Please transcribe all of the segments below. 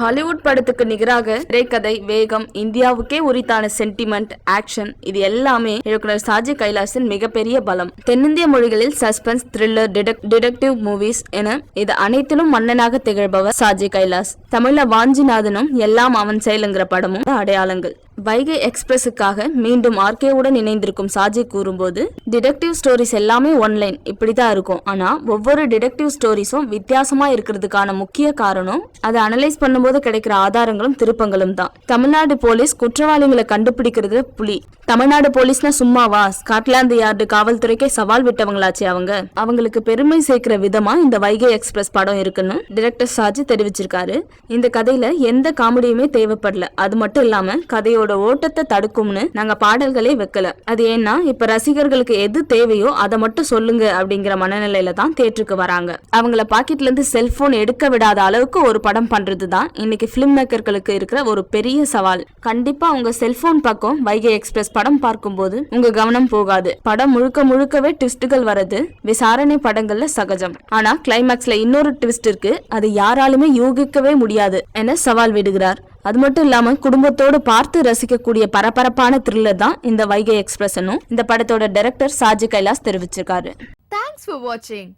Hollywood படத்துக்கு நிகராக திரைக்கதை வேகம் இந்தியாவுக்கே உரித்தான சென்டிமெண்ட் ஆக்ஷன் இது எல்லாமே இயக்குனர் சாஜி கைலாசின் மிகப்பெரிய பலம். தென்னிந்திய மொழிகளில் சஸ்பென்ஸ் த்ரில்லர் டிடெக்டிவ் மூவிஸ் என இது அனைத்திலும் மன்னனாக திகழ்பவர் சாஜி கைலாஸ். தமிழ வாஞ்சிநாதனும் எல்லாம் அவன் செயலுங்கிற படமும் அடையாளங்கள். வைகை எக்ஸ்பிரஸுக்காக மீண்டும் ஆர்கேவுடன் இணைந்திருக்கும் சாஜி கூறும்போது டிடெக்டிவ் ஸ்டோரிஸ் எல்லாமே ஒன்லைன் இப்படிதான் இருக்கும். ஆனால் ஒவ்வொரு டிடெக்டிவ் ஸ்டோரிஸும் வித்தியாசமாக இருக்கிறதுக்கான முக்கிய காரணம் அதை அனலைஸ் பண்ணும்போது கிடைக்கிற ஆதாரங்களும் திருப்பங்களும் தான். தமிழ்நாடு போலீஸ் குற்றவாளிகளை கண்டுபிடிக்கிறது புலி. தமிழ்நாடு போலீஸ்னா சும்மாவா? ஸ்காட்லாந்து யார்டு காவல்துறைக்கே சவால் விட்டவங்களாச்சு அவங்க. அவங்களுக்கு பெருமை சேர்க்கிற விதமா இந்த வைகை எக்ஸ்பிரஸ் படம் இருக்குன்னு டிரெக்டர் சாஜி தெரிவிச்சிருக்காரு. இந்த கதையில எந்த காமெடியுமே தேவைப்படல. அது மட்டும் இல்லாம கதையோட ஓட்டத்தை தடுக்கும்னு நாங்க பாடல்களே வைக்கல. அது ஏன்னா இப்ப ரசிகர்களுக்கு எது தேவையோ அதை மட்டும் சொல்லுங்க அப்படிங்கிற மனநிலையில தான் தேட்டருக்கு வராங்க. அவங்கள பாக்கெட்ல இருந்து செல்போன் எடுக்க விடாத அளவுக்கு ஒரு படம் பண்றது தான் இன்னைக்கு பிலிம் மேக்கர்களுக்கு இருக்கிற ஒரு பெரிய சவால். கண்டிப்பா அவங்க செல்போன் பக்கம் வைகை எக்ஸ்பிரஸ் படம் பார்க்கும்போது உங்க கவனம் போகாது. படம் முழுக்க முழுக்கவே ட்விஸ்டுகள் வரது விசாரணை படங்கள்ல சகஜம். ஆனா கிளைமேக்ஸ்ல இன்னொரு ட்விஸ்ட் இருக்கு. அது யாராலுமே யூகிக்கவே முடியாது என சவால் விடுகிறார். அது மட்டும் இல்லாம குடும்பத்தோடு பார்த்து ரசிக்கக்கூடிய பரபரப்பான த்ரில்லர் தான் இந்த வைகை எக்ஸ்பிரஸ்னும் இந்த படத்தோட டைரக்டர் சாஜி கைலாஸ் தெரிவிச்சிருக்காரு. தேங்க்ஸ் வாட்சிங்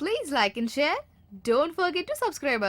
please like like share don't Don't to to subscribe.